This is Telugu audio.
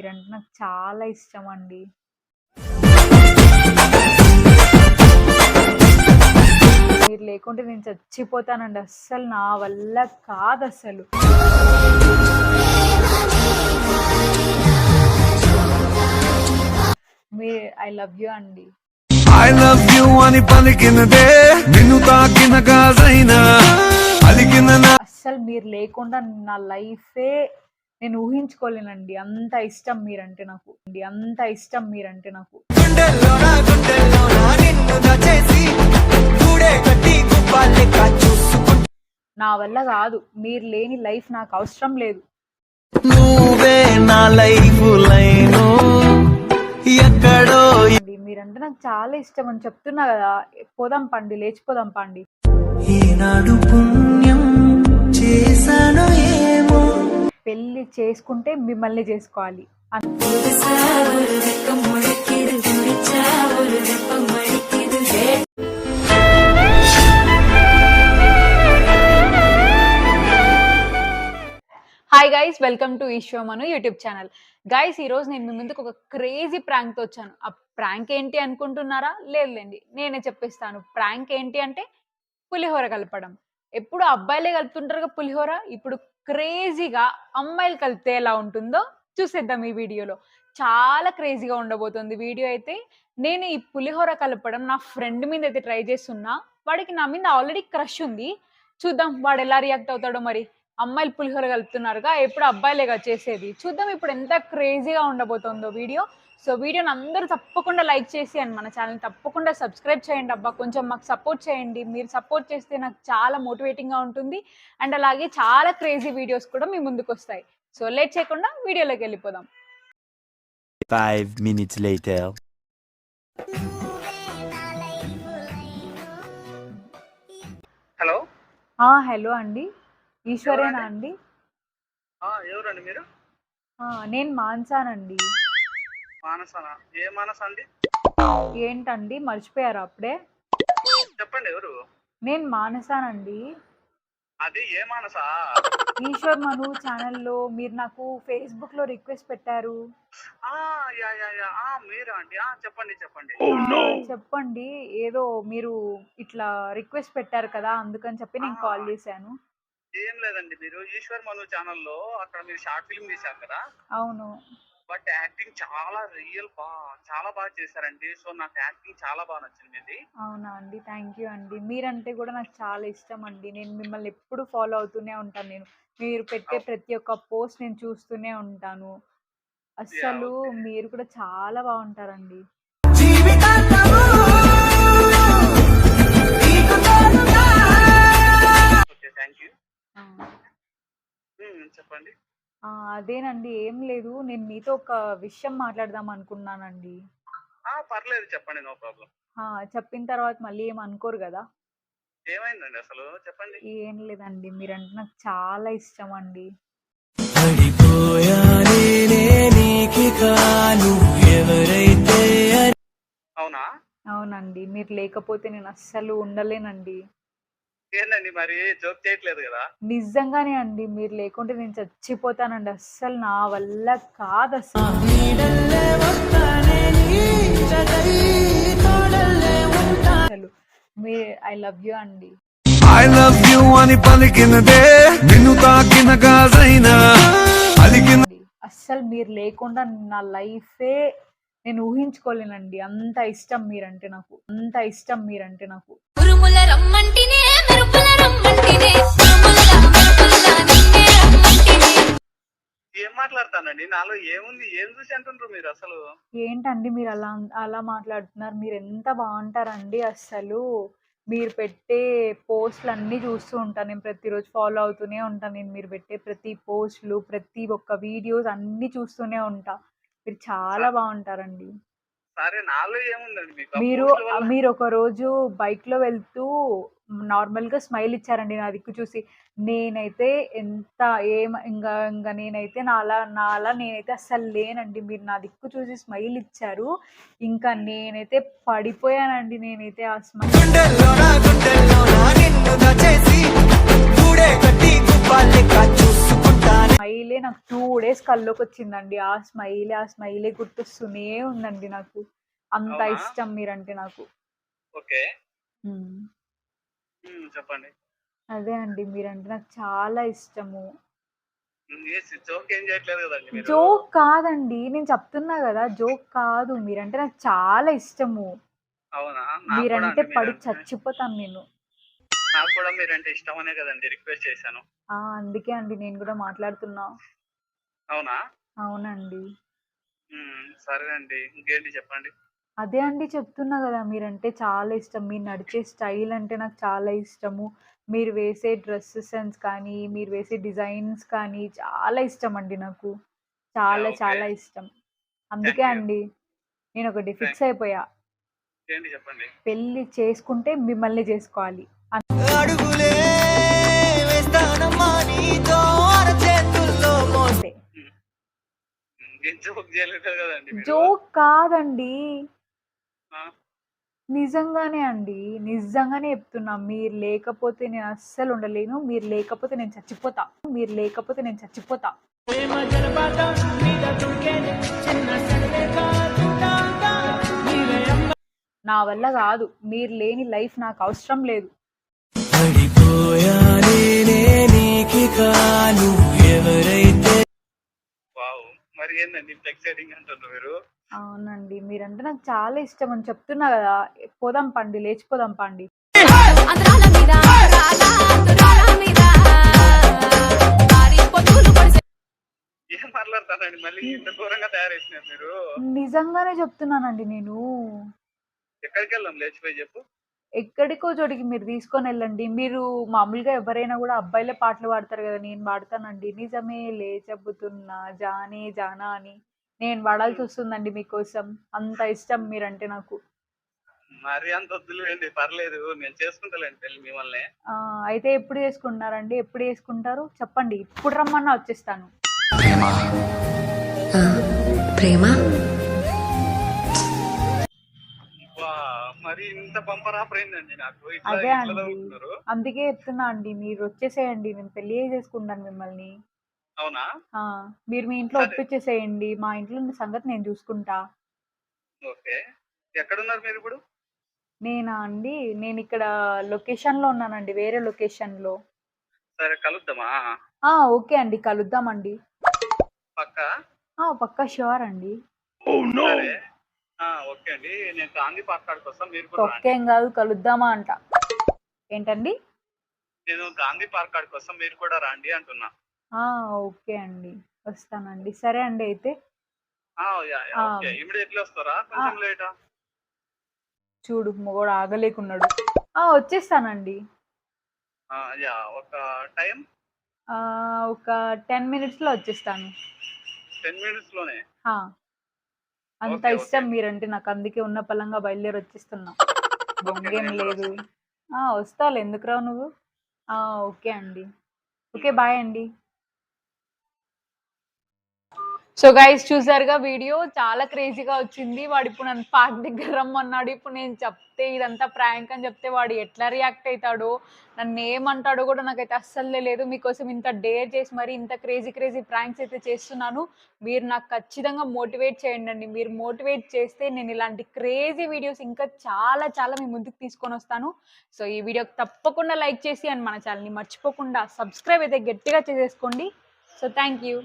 మీరంటే నాకు చాలా ఇష్టం అండి. మీరు లేకుంటే నేను చచ్చిపోతానండి. అస్సలు నా వల్ల కాదసలు. మీ ఐ లవ్ యూ అండి. ఐ లవ్ యు అని పలికినదే నిన్ను తాకిన గాజైనా అలికిన నా అస్సలు మీరు లేకుండా నా లైఫే నేను ఊహించుకోలేనండి. అంత ఇష్టం మీరంటే నాకు. అంత ఇష్టం మీరంటే నాకు. నా వల్ల కాదు. మీరు లేని లైఫ్ నాకు అవసరం లేదు. నువ్వే నా లైఫ్ లైను ఎక్కడో. మీరంటే నాకు చాలా ఇష్టం అని చెప్తున్నా కదా! పోదాం పండి. లేచిపోదాం పండి. ఈనాడు పుణ్యం చేశాను పెళ్ళి చేసుకుంటే మిమ్మల్ని చేసుకోవాలి. Hi guys welcome to Eshwa Manu YouTube channel guys ఈరోజు నేను మీ ముందుకు ఒక క్రేజీ ప్రాంక్తో వచ్చాను. ఆ ప్రాంక్ ఏంటి అనుకుంటున్నారా? లేదులేండి నేనే చెప్పిస్తాను. ప్రాంక్ ఏంటి అంటే పులిహోర కలపడం. ఎప్పుడు అబ్బాయిలే కలుపుతుంటారుగా పులిహోర? ఇప్పుడు క్రేజీగా అమ్మాయిలు కలిపితే ఎలా ఉంటుందో చూసేద్దాం ఈ వీడియోలో. చాలా క్రేజీగా ఉండబోతుంది వీడియో అయితే. నేను ఈ పులిహోర కలపడం నా ఫ్రెండ్ మీద అయితే ట్రై చేస్తున్నా. వాడికి నా మీద ఆల్రెడీ క్రష్ ఉంది. చూద్దాం వాడు ఎలా రియాక్ట్ అవుతాడో మరి. అమ్మాయిలు పులిహోర కలుపుతున్నారుగా ఎప్పుడు అబ్బాయిలేగా చేసేది. చూద్దాం ఇప్పుడు ఎంత క్రేజీగా ఉండబోతుందో వీడియో. సో వీడియోని అందరూ తప్పకుండా లైక్ చేసి అండ్ మన ఛానల్ తప్పకుండా సబ్స్క్రైబ్ చేయండి అబ్బా. కొంచెం మాకు సపోర్ట్ చేయండి. మీరు సపోర్ట్ చేస్తే నాకు చాలా మోటివేటింగ్గా ఉంటుంది. అండ్ అలాగే చాలా క్రేజీ వీడియోస్ కూడా మీ ముందుకు వస్తాయి. సో లేట్ చేయకుండా వీడియోలోకి వెళ్ళిపోదాం. Minutes later. హలో ఆ, హలో అండి. ఈశ్వరేనా అండి? ఆ, ఎవరండి మీరు? ఆ, నేను మాన్సానండి. మానసనా? ఏ మానస అండి? ఏంటండి? మర్చిపోయారా అప్పుడే? చెప్పండి ఎవరు? నేను మానసానండి. అది ఏ మానస? ఈశ్వర్ మను ఛానల్లో మీరు నాకు ఫేస్బుక్లో రిక్వెస్ట్ పెట్టారు. ఆ, యా యా యా. ఆ, మీరా అండి? ఆ, చెప్పండి చెప్పండి. ఆ, చెప్పండి. ఏదో మీరు ఇట్లా రిక్వెస్ట్ పెట్టారు కదా అందుకని చెప్పి నేను కాల్ చేశాను. ఏం లేదండి మీరు. ఈశ్వర్ మను ఛానల్లో అక్కడ మీరు షార్ట్ ఫిల్మ్ తీశారు కదా? అవును. బట్ యాక్టింగ్ చాలా రియల్ బా చాలా బాగా చేశారండి. సో నాకు యాక్టింగ్ చాలా బాగా నచ్చింది అవునా అండి థ్యాంక్ యూ అండి. మీరంటే కూడా నాకు చాలా ఇష్టం అండి. నేను మిమ్మల్ని ఎప్పుడు ఫాలో అవుతూనే ఉంటాను. నేను మీరు పెట్టే ప్రతి ఒక్క పోస్ట్ నేను చూస్తూనే ఉంటాను. అస్సలు మీరు కూడా చాలా బాగుంటారండి. అదేనండి. ఏం లేదు. నేను మీతో ఒక విషయం మాట్లాడదాం అనుకున్నానండి. ఆ, పర్లేదు. చెప్పండి. No problem. ఆ, చెప్పిన తర్వాత మళ్ళీ ఏం అనుకోరు కదా? ఏమైందండి అసలు? చెప్పండి. ఏం లేదండి. మీరంటే నాకు చాలా ఇష్టం అండి పడిపోయానే నీకిక నువ్వు ఎవరైతే అని అవునా? అవునండి. మీరు లేకపోతే నేను అస్సలు ఉండలేనండి. ఏందండి మరి? జోక్ చేయట్లేదు కదా? నిజంగానే అండి. మీరు లేకుంటే నేను చచ్చిపోతానండి. అస్సలు నా వల్ల కాదు అసలు మీ ఐ లవ్ యూ అండి. ఐ లవ్ యు అని పలికినదే నిన్ను తాకిన గాజైనా? అలికిన అండి. అస్సలు మీరు లేకుండా నా లైఫే నేను ఊహించుకోలేనండి. అంత ఇష్టం మీరంటే నాకు. అంత ఇష్టం మీరంటే నాకు. ఉరుముల రమ్మంటినే ఏం మాట్లాడతానండి? నాలో ఏముంది? ఏం చూసి అంటుండ్రు మీరు అసలు? ఏంటండి మీరు అలా అలా మాట్లాడుతున్నారు? మీరు ఎంత బాగుంటారండి అస్సలు? మీరు పెట్టే పోస్టులు అన్నీ చూస్తూ ఉంటాను నేను ప్రతిరోజు ఫాలో అవుతూనే ఉంటాను నేను మీరు పెట్టే ప్రతి పోస్టులు ప్రతి ఒక్క వీడియోస్ అన్నీ చూస్తూనే ఉంటా. మీరు చాలా బాగుంటారండి. సరే నాలో ఏముందండి? మీకు ఆ మీరు వల్ల- మీరు ఒక రోజు బైక్లో వెళ్తూ నార్మల్గా స్మైల్ ఇచ్చారండి నా దిక్కు చూసి. నేనైతే ఎంత ఏం ఇంకా ఇంకా నేనైతే నాలా నాలా నేనైతే అస్సలు లేనండి. మీరు నా దిక్కు చూసి స్మైల్ ఇచ్చారు. ఇంకా నేనైతే పడిపోయానండి నేనైతే ఆ స్మైల్. స్మైలే నాకు టూ డేస్ కల్లోకి వచ్చిందండి ఆ స్మైలే ఆ స్మైలే గుర్తొస్తూనే ఉందండి నాకు. అంత? ఇష్టం మీరంటే నాకు. ఓకే. చెప్పండి. అదే అండి మీరంటే నాకు చాలా ఇష్టము. జోక్ కదండి నేను చెప్తున్నా కదా జోక్ కాదు మీరంటే నాకు చాలా ఇష్టము. మీరంటే పడి చచ్చిపోతాను నేను. నాకు కూడా మీరంటే ఇష్టమనే కదండి రిక్వెస్ట్ చేశాను. ఆ అందుకే అండి నేను కూడా మాట్లాడుతున్నా. అవునా? అవునండి. సరే అండి ఇంకేంటి చెప్పండి? అదే అండి చెప్తున్నా కదా మీరంటే చాలా ఇష్టం. మీరు నడిచే స్టైల్ అంటే నాకు చాలా ఇష్టము. మీరు వేసే డ్రెస్ సెన్స్ కానీ మీరు వేసే డిజైన్స్ కానీ చాలా ఇష్టం అండి నాకు. చాలా ఓకే. చాలా ఇష్టం. అందుకే. అండి నేను ఒకటి ఫిక్స్ అయిపోయా. ఏంటి చెప్పండి? పెళ్ళి చేసుకుంటే మిమ్మల్ని చేసుకోవాలి. అడుగులే వేస్తానమ్మా నీతో అరచేతుల్లో మోస్తే అంతే ఏం జోక్ చేయలేదు కదండి మీరు. జోక్ కాదండి. ఆ, నిజంగానే అండి. నిజంగానే చెప్తున్నా. మీరు లేకపోతే నేను అస్సలు ఉండలేను. మీరు లేకపోతే నేను చచ్చిపోతా. మీరు లేకపోతే నేను చచ్చిపోతా. నా వల్ల కాదు. మీరు లేని లైఫ్ నాకు అవసరం లేదు. మరి ఏందండి? అంటున్నారు మీరు. అవునండి. మీరంటే నాకు చాలా ఇష్టం అని చెప్తున్నా కదా. పోదాం పండి లేచిపోదాం పండి. ఏం మళ్ళీ ఇంత మీరు. నిజంగానే చెప్తున్నానండి నేను. ఎక్కడికి వెళ్దాం లేచిపోయి చెప్పు. ఎక్కడికో చోటికి మీరు తీసుకొని వెళ్ళండి. మీరు మామూలుగా ఎవరైనా కూడా అబ్బాయిలే పాటలు పాడతారు కదా నేను పాడతానండి. నిజమే లే చెబుతున్నా జానే జానా అని. నేను పాడాల్సి వస్తుందండి మీకోసం. అంత ఇష్టం మీరంటే నాకు. మరి అంత వద్దులేండి పర్లేదు. నేను చేసుకుంటాలేండి పెళ్ళి మిమ్మల్ని. ఆ, అయితే ఎప్పుడు చేసుకుంటున్నారండి? ఎప్పుడు చేసుకుంటారు? చెప్పండి. ఇప్పుడు రమ్మన్నా వచ్చేస్తాను. ప్రేమ. వా మరి ఇంత బంపర్ ఆఫర్ అయిందండి నాకు. ఇట్లా అదే ఇట్లా అండి. తగులుతున్నారు అందుకే చెప్తున్నా అండి. మీరు వచ్చేసేయండి. నేను పెళ్ళి చేసుకుంటాను మిమ్మల్ని. అవునా? మీరు మీ ఇంట్లో. ఒప్పించేసేయండి మా ఇంట్లో ఉన్న సంగతి నేను చూసుకుంటా. ఓకే. ఎక్కడున్నారు మీరు ఇప్పుడు? నేనా అండి? నేను ఇక్కడ లొకేషన్లో ఉన్నానండి వేరే లొకేషన్లో. సరే కలుద్దామా? ఆ, ఓకే అండి. కలుద్దామండి. పక్క? ఆ, పక్కా షూర్ అండి. సరే. ఆ, ఓకే అండి. నేను గాంధీ పార్క్ కాడికి వస్తాను మీరు కూడా రండి. కాదు కలుద్దామా అంట. ఏంటండి? నేను గాంధీ పార్క్ కాడికి వస్తాం మీరు కూడా రండి అంటున్నా. ఆ, ఓకే అండి. వస్తానండి. సరే అండి అయితే. ఆ, ఆ. ఓకే. వస్తారా? కొంచెం లేటా? చూడు మొగోడు ఆగలేకున్నాడు. ఆ, వచ్చేస్తానండి. ఆ, ఒక టైం ఆ, ఒక టెన్ మినిట్స్లో వచ్చేస్తాను. టెన్ మినిట్స్ ఆ, అంత ఓకే, ఇష్టం. మీరంటే నాకు అందుకే ఉన్న పలంగా బయలుదేరి వచ్చేస్తున్నా. బొంగేం నేను కూడా లేదు. వస్తాను. ఆ, వస్తాలే. ఎందుకు రావు నువ్వు? ఆ, ఓకే అండి. ఓకే బాయ్ అండి. సో గైస్ చూసారుగా వీడియో? చాలా క్రేజీగా వచ్చింది. వాడు ఇప్పుడు నన్ను పార్క్ దగ్గర రమ్మన్నాడు. ఇప్పుడు నేను చెప్తే ఇదంతా ప్రాంక్ అని చెప్తే వాడు ఎట్లా రియాక్ట్ అవుతాడో నన్ను ఏమంటాడో కూడా నాకైతే అస్సలు లేదు మీకోసం ఇంత డేర్ చేసి మరి ఇంత క్రేజీ క్రేజీ ప్రాంక్స్ అయితే చేస్తున్నాను. మీరు నాకు ఖచ్చితంగా మోటివేట్ చేయండి అండి. మీరు మోటివేట్ చేస్తే నేను ఇలాంటి క్రేజీ వీడియోస్ ఇంకా చాలా చాలా మీ ముందుకు తీసుకొని వస్తాను. సో ఈ వీడియోకి తప్పకుండా లైక్ చేసి అండ్ మన ఛానల్ని మర్చిపోకుండా సబ్స్క్రైబ్ అయితే గట్టిగా చేసేసుకోండి. So thank you